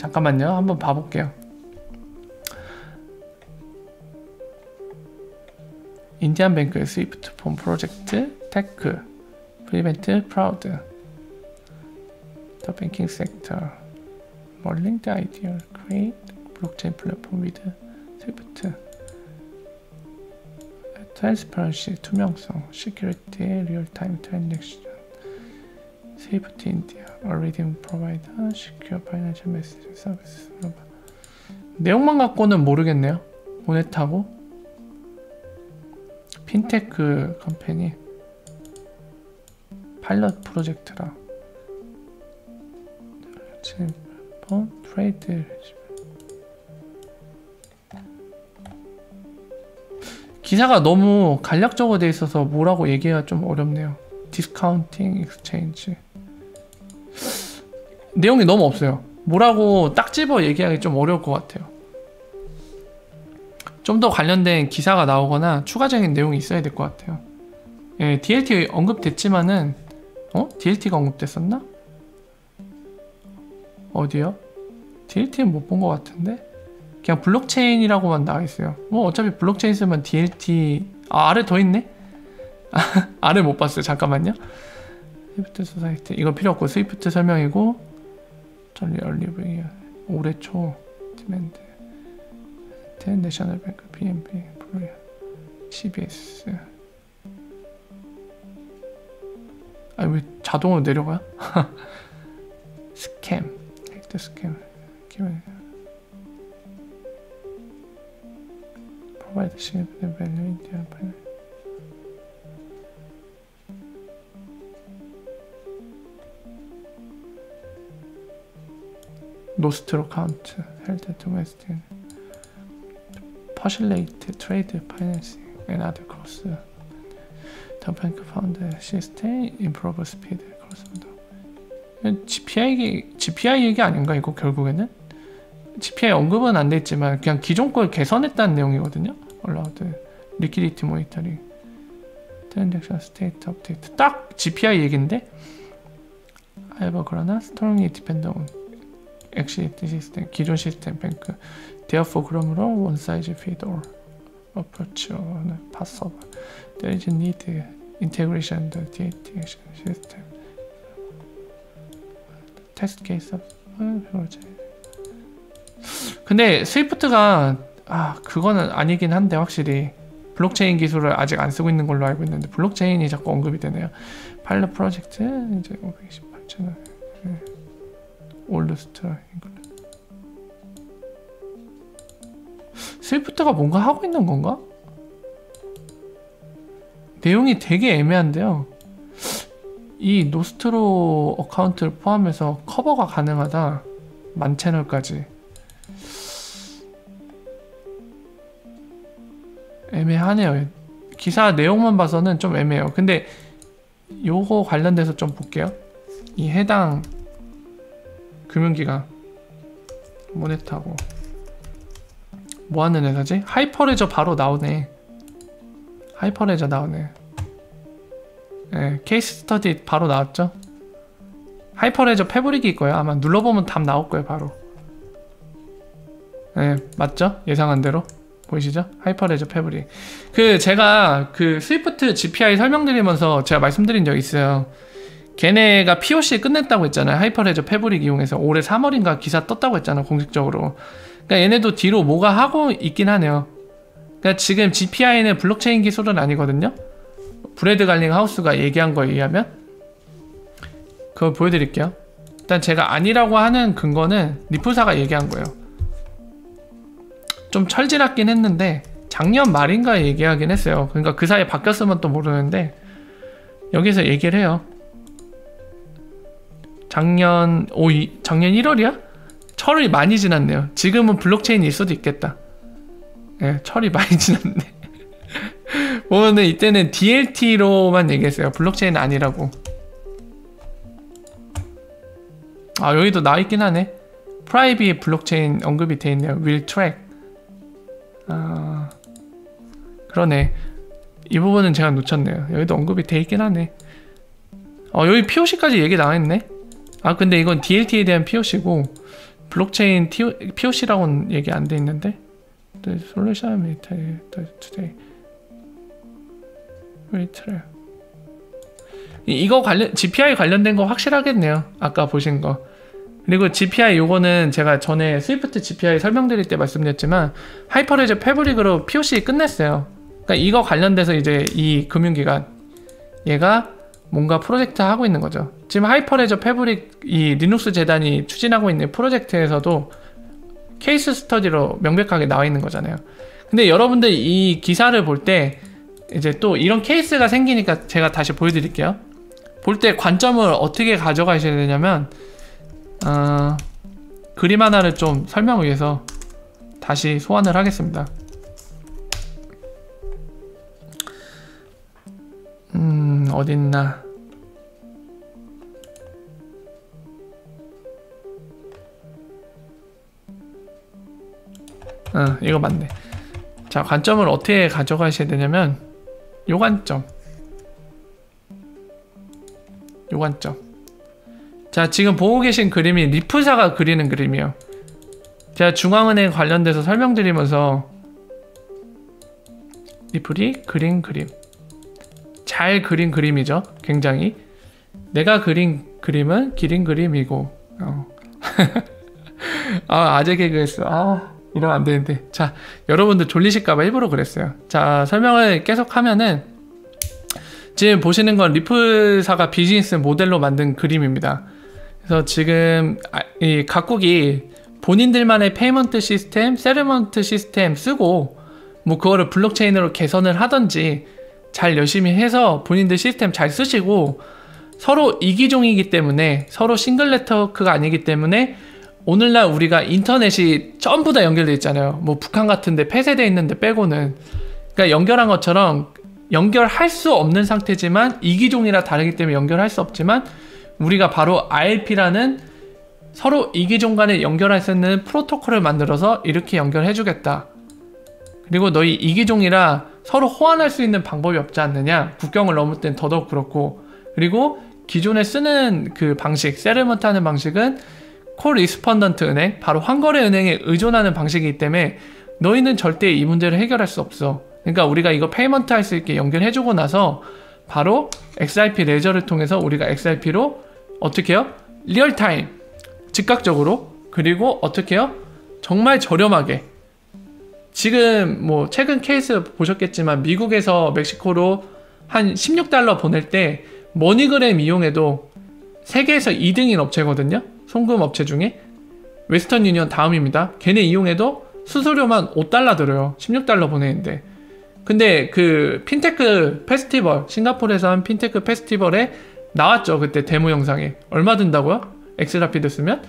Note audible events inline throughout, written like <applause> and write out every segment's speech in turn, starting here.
잠깐만요. 한번 봐볼게요. 인디안 뱅크 스위프트 폰 프로젝트 테크 프리벤트 프라우드 The banking sector modeling the ideal create blockchain platform with Swift transparency 투명성 security real-time transaction Swift India a leading provider secure financial messaging services. 내용만 갖고는 모르겠네요. 모넷하고? 핀테크 컴퍼니. 파일럿 프로젝트라 번 트레이드. 기사가 너무 간략적으로 돼 있어서 뭐라고 얘기가 좀 어렵네요. 디스카운팅 익스체인지 내용이 너무 없어요. 뭐라고 딱 집어 얘기하기 좀 어려울 것 같아요. 좀 더 관련된 기사가 나오거나 추가적인 내용이 있어야 될 것 같아요. 예, DLT 언급됐지만은 어? DLT가 언급됐었나? 어디요? DLT는 못 본 것 같은데? 그냥 블록체인이라고만 나와 있어요. 뭐 어차피 블록체인 쓰면 DLT 아 아래 더 있네? <laughs> 아래 못 봤어요. 잠깐만요. 스위프트 소사이트 이거 필요 없고 스위프트 설명이고 전리 얼리브 올해 초 디맨드 내셔널뱅크 BNB 블루야 CBS 아니 왜 자동으로 내려가요? 스캠 헥터 스캠 기분 significant value in their finance. 노스트로 카운트 헬드 도메스틱 퍼실레이트 트레이드 파이낸싱 costs the bank found the system improve speed 그렇습니다 GPI, GPI 얘기 아닌가 이거 결국에는? GPI 언급은 안 됐지만 그냥 기존 걸 개선했다는 내용이거든요. 올라오드 리퀴디티 모니터링 트랜잭션 스테이트 업데이트 딱 GPI 얘긴데 알바 그러나 온 엑시트 시스템 기존 시스템 뱅크. Therefore 그러므로 one size fit all approach는 possible there is need integration the DAT system. Test case of 근데 스위프트가 아 그거는 아니긴 한데 확실히 블록체인 기술을 아직 안 쓰고 있는 걸로 알고 있는데 블록체인이 자꾸 언급이 되네요. 파일럿 프로젝트? 이제 528천 원. 올 드스트 스위프트가 뭔가 하고 있는 건가? 내용이 되게 애매한데요. 이 노스트로 어카운트를 포함해서 커버가 가능하다. 만 채널까지. 애매하네요. 기사 내용만 봐서는 좀 애매해요. 근데 요거 관련돼서 좀 볼게요. 이 해당 금융기관 모네타고 뭐 하는 회사지? 하이퍼레저 바로 나오네. 하이퍼레저 나오네. 네, 케이스 스터디 바로 나왔죠? 하이퍼레저 패브릭일 거예요. 아마 눌러보면 답 나올 거예요, 바로. 네, 맞죠? 예상한 대로. 보이시죠? 하이퍼레저 패브릭. 그 제가 그 스위프트 GPI 설명드리면서 제가 말씀드린 적 있어요. 걔네가 POC 끝냈다고 했잖아요. 하이퍼레저 패브릭 이용해서 올해 3월인가 기사 떴다고 했잖아 공식적으로. 그러니까 얘네도 뒤로 뭐가 하고 있긴 하네요. 그러니까 지금 GPI는 블록체인 기술은 아니거든요. 브레드 갈링 하우스가 얘기한 거에 의하면 그걸 보여드릴게요. 일단 제가 아니라고 하는 근거는 리플사가 얘기한 거예요. 좀 철질하긴 했는데 작년 말인가 얘기하긴 했어요. 그러니까 그 사이에 바뀌었으면 또 모르는데 여기서 얘기를 해요. 작년 오 이, 작년 1월이야? 철이 많이 지났네요. 지금은 블록체인일 수도 있겠다. 예, 네, 철이 많이 지났네. <laughs> 보면은 이때는 DLT로만 얘기했어요. 블록체인 아니라고. 아 여기도 나와 있긴 하네. 프라이빗 블록체인 언급이 돼 있네요. will track. 아 그러네 이 부분은 제가 놓쳤네요 여기도 언급이 돼 있긴 하네 어 여기 POC까지 얘기 나와 있네 아 근데 이건 DLT에 대한 POC고 블록체인 POC라고는 얘기 안 돼 있는데 The solution will today wait 이거 관련 GPI 관련된 거 확실하겠네요. 아까 보신 거. 그리고 GPI 요거는 제가 전에 스위프트 GPI 설명드릴 때 말씀드렸지만 하이퍼레저 패브릭으로 POC 끝냈어요. 그러니까 이거 관련돼서 이제 이 금융기관 얘가 뭔가 프로젝트 하고 있는 거죠. 지금 하이퍼레저 패브릭 이 리눅스 재단이 추진하고 있는 프로젝트에서도 케이스 스터디로 명백하게 나와 있는 거잖아요. 근데 여러분들 이 기사를 볼 때 이제 또 이런 케이스가 생기니까 제가 다시 보여드릴게요. 볼 때 관점을 어떻게 가져가셔야 되냐면 어, 그림 하나를 좀 설명을 위해서 다시 소환을 하겠습니다. 음, 어딨나. 어, 이거 맞네. 자, 관점을 어떻게 가져가셔야 되냐면, 요 관점. 요 관점. 자, 지금 보고 계신 그림이 리프사가 그리는 그림이에요. 제가 중앙은행 관련돼서 설명드리면서 리플이 그린 그림. 잘 그린 그림이죠. 굉장히. 내가 그린 그림은 기린 그림이고. 어. <laughs> 아, 아재 개그했어. 아, 이러면 안 되는데. 자, 여러분들 졸리실까봐 일부러 그랬어요. 자, 설명을 계속 하면은, 지금 보시는 건 리플사가 비즈니스 모델로 만든 그림입니다. 그래서 지금 아, 이 각국이 본인들만의 페이먼트 시스템, 세르먼트 시스템 쓰고 뭐 그거를 블록체인으로 개선을 하던지 잘 열심히 해서 본인들 시스템 잘 쓰시고 서로 이기종이기 때문에 서로 싱글 네트워크가 아니기 때문에 오늘날 우리가 인터넷이 전부 다 연결돼 있잖아요. 뭐 북한 같은데 폐쇄돼 있는데 빼고는 그러니까 연결한 것처럼 연결할 수 없는 상태지만 이기종이라 다르기 때문에 연결할 수 없지만 우리가 바로 RP라는 서로 이기종 간에 연결할 수 있는 프로토콜을 만들어서 이렇게 연결해 주겠다. 그리고 너희 이기종이라 서로 호환할 수 있는 방법이 없지 않느냐. 국경을 넘을 땐 더더욱 그렇고. 그리고 기존에 쓰는 그 방식, 세르먼트 하는 방식은 콜 리스펀던트 은행, 바로 환거래 은행에 의존하는 방식이기 때문에 너희는 절대 이 문제를 해결할 수 없어. 그러니까 우리가 이거 페이먼트 할 수 있게 연결해주고 나서 바로 XRP 레저를 통해서 우리가 XRP로 어떻게 해요? 리얼타임 즉각적으로 그리고 어떻게 해요? 정말 저렴하게 지금 뭐 최근 케이스 보셨겠지만 미국에서 멕시코로 한 16달러 보낼 때 머니그램 이용해도 세계에서 2등인 업체거든요. 송금 업체 중에 웨스턴 유니언 다음입니다. 걔네 이용해도 수수료만 5달러 들어요. 16달러 보내는데. 근데 그 핀테크 페스티벌 싱가포르에서 한 핀테크 페스티벌에 나왔죠 그때 데모 영상에 얼마 든다고요? 엑스라피드 쓰면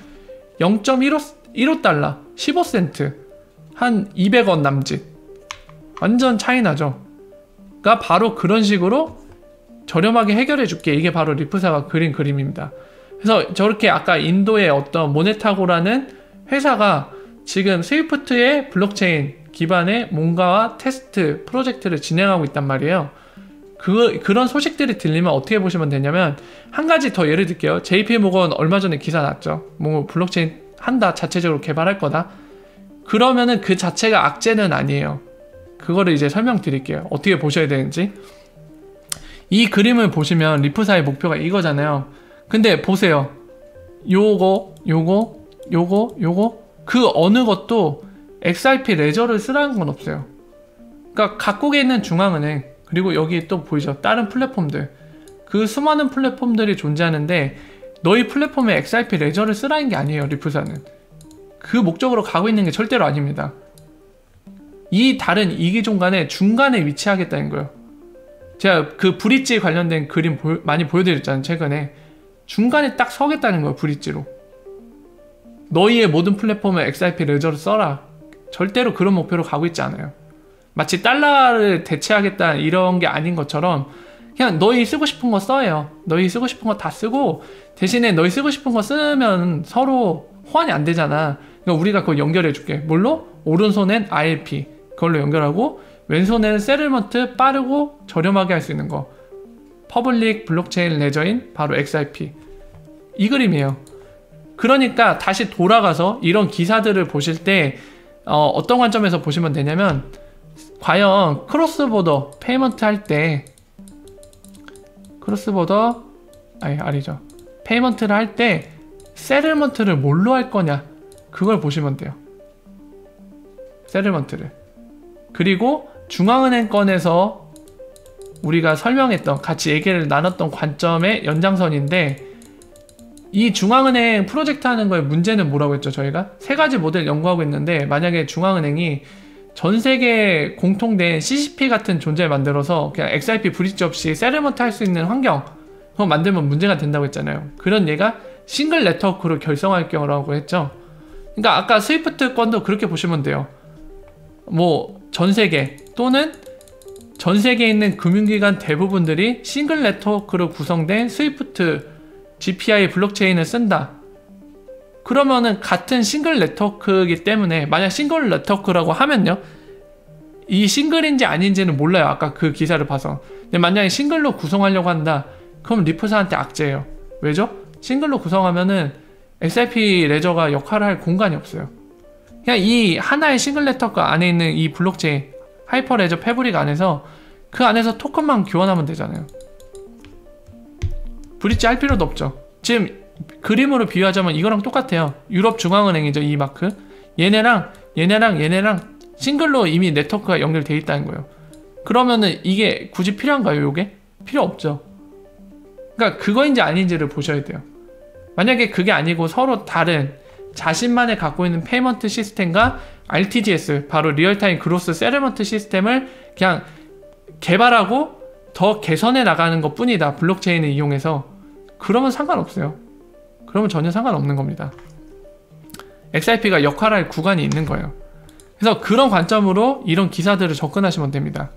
0.15달러 15센트 한 200원 남짓 완전 차이나죠 가 바로 그런 식으로 저렴하게 해결해 줄게 이게 바로 리프사가 그린 그림입니다 그래서 저렇게 아까 인도의 어떤 모네타고라는 회사가 지금 스위프트의 블록체인 기반의 뭔가와 테스트 프로젝트를 진행하고 있단 말이에요 그, 그런 소식들이 들리면 어떻게 보시면 되냐면 한 가지 더 예를 들게요. JP 모건 얼마 전에 기사 났죠. 뭐 블록체인 한다 자체적으로 개발할 거다. 그러면은 그 자체가 악재는 아니에요. 그거를 이제 설명드릴게요. 어떻게 보셔야 되는지. 이 그림을 보시면 리프사의 목표가 이거잖아요. 근데 보세요. 요거, 요거, 요거, 요거 그 어느 것도 XRP 레저를 쓰라는 건 없어요. 그러니까 각국에 있는 중앙은행 그리고 여기 또 보이죠? 다른 플랫폼들. 그 수많은 플랫폼들이 존재하는데 너희 플랫폼에 XRP 레저를 쓰라는 게 아니에요, 리프사는. 그 목적으로 가고 있는 게 절대로 아닙니다. 이 다른 이기종 간에 중간에 위치하겠다는 거예요. 제가 그 브릿지 관련된 그림 보여, 많이 보여드렸잖아요, 최근에. 중간에 딱 서겠다는 거예요, 브릿지로. 너희의 모든 플랫폼에 XRP 레저를 써라. 절대로 그런 목표로 가고 있지 않아요. 마치 달러를 대체하겠다 이런 게 아닌 것처럼 그냥 너희 쓰고 싶은 거 써요. 너희 쓰고 싶은 거 다 쓰고 대신에 너희 쓰고 싶은 거 쓰면 서로 호환이 안 되잖아. 그러니까 우리가 그걸 연결해 줄게. 뭘로? 오른손엔 ILP 그걸로 연결하고 왼손에는 세를먼트 빠르고 저렴하게 할 수 있는 거. 퍼블릭 블록체인 레저인 바로 XRP. 이 그림이에요. 그러니까 다시 돌아가서 이런 기사들을 보실 때 어, 어떤 관점에서 보시면 되냐면 과연 크로스보더 페이먼트 할 때 크로스보더 아니 아니죠 페이먼트를 할 때 세틀먼트를 뭘로 할 거냐 그걸 보시면 돼요. 세틀먼트를. 그리고 중앙은행 건에서 우리가 설명했던 같이 얘기를 나눴던 관점의 연장선인데 이 중앙은행 프로젝트 하는 거의 문제는 뭐라고 했죠 저희가? 세 가지 모델 연구하고 있는데 만약에 중앙은행이 전 세계 공통된 CCP 같은 존재를 만들어서 그냥 XRP 브릿지 없이 세르먼트 할 수 있는 환경 그거 만들면 문제가 된다고 했잖아요. 그런 얘가 싱글 네트워크로 결성할 경우라고 했죠 그러니까 아까 스위프트 건도 그렇게 보시면 돼요 뭐 전 세계 또는 전 세계에 있는 금융기관 대부분들이 싱글 네트워크로 구성된 스위프트 GPI 블록체인을 쓴다. 그러면은 같은 싱글 네트워크이기 때문에 만약 싱글 네트워크라고 하면요. 이 싱글인지 아닌지는 몰라요. 아까 그 기사를 봐서. 근데 만약에 싱글로 구성하려고 한다. 그럼 리프사한테 악재예요. 왜죠? 싱글로 구성하면은 XRP 레저가 역할을 할 공간이 없어요. 그냥 이 하나의 싱글 네트워크 안에 있는 이 블록체인 하이퍼 레저 패브릭 안에서 그 안에서 토큰만 교환하면 되잖아요. 브릿지 할 필요도 없죠. 지금 그림으로 비유하자면 이거랑 똑같아요. 유럽 중앙은행이죠, 이 마크. 얘네랑 얘네랑 얘네랑 싱글로 이미 네트워크가 연결돼 있다는 거예요. 그러면은 이게 굳이 필요한가요, 요게? 필요 없죠. 그러니까 그거인지 아닌지를 보셔야 돼요. 만약에 그게 아니고 서로 다른 자신만의 갖고 있는 페이먼트 시스템과 RTGS, 바로 리얼타임 그로스 세르먼트 시스템을 그냥 개발하고 더 개선해 나가는 것 뿐이다. 블록체인을 이용해서. 그러면 상관없어요. 그러면 전혀 상관없는 겁니다. XRP가 역할할 구간이 있는 거예요. 그래서 그런 관점으로 이런 기사들을 접근하시면 됩니다.